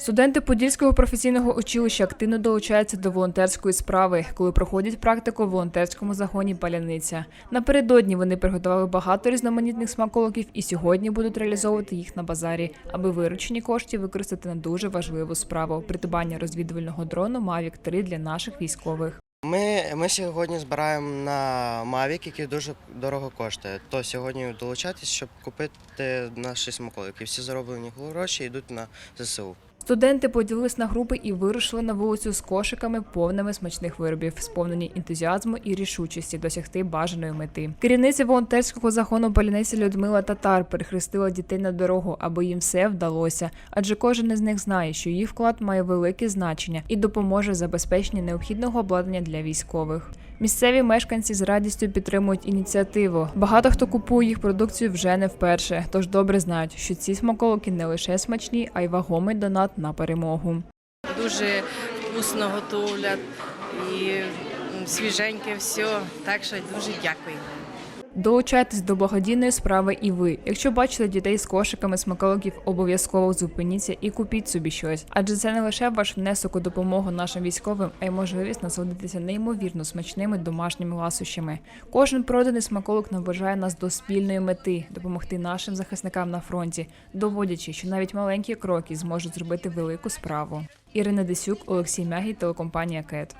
Студенти Подільського професійного училища активно долучаються до волонтерської справи, коли проходять практику в волонтерському загоні Паляниця. Напередодні вони приготували багато різноманітних смаколиків і сьогодні будуть реалізовувати їх на базарі, аби виручені кошти використати на дуже важливу справу придбання розвідувального дрону Mavic 3 для наших військових. Ми, ми сьогодні збираємо на Mavic, який дуже дорого коштує. То сьогодні долучайтесь, щоб купити наші смаколики. Всі зароблені гроші йдуть на ЗСУ. Студенти поділились на групи і вирушили на вулицю з кошиками, повними смачних виробів, сповнені ентузіазму і рішучості досягти бажаної мети. Керівниця волонтерського загону Паляниця Людмила Татар перехрестила дітей на дорогу, аби їм все вдалося. Адже кожен із них знає, що їх вклад має велике значення і допоможе в забезпеченні необхідного обладнання для військових. Місцеві мешканці з радістю підтримують ініціативу. Багато хто купує їх продукцію вже не вперше, тож добре знають, що ці смаколики не лише смачні, а й вагомий донат на перемогу. дуже вкусно готовлять і свіженьке все. Так що дуже дякую. Долучайтесь до благодійної справи і ви. Якщо бачите дітей з кошиками смаколиків, обов'язково зупиніться і купіть собі щось. Адже це не лише ваш внесок у допомогу нашим військовим, а й можливість насолодитися неймовірно смачними домашніми ласощами. Кожен проданий смаколик наближає нас до спільної мети допомогти нашим захисникам на фронті, доводячи, що навіть маленькі кроки зможуть зробити велику справу. Ірина Десюк, Олексій Мягій, телекомпанія КЕТ.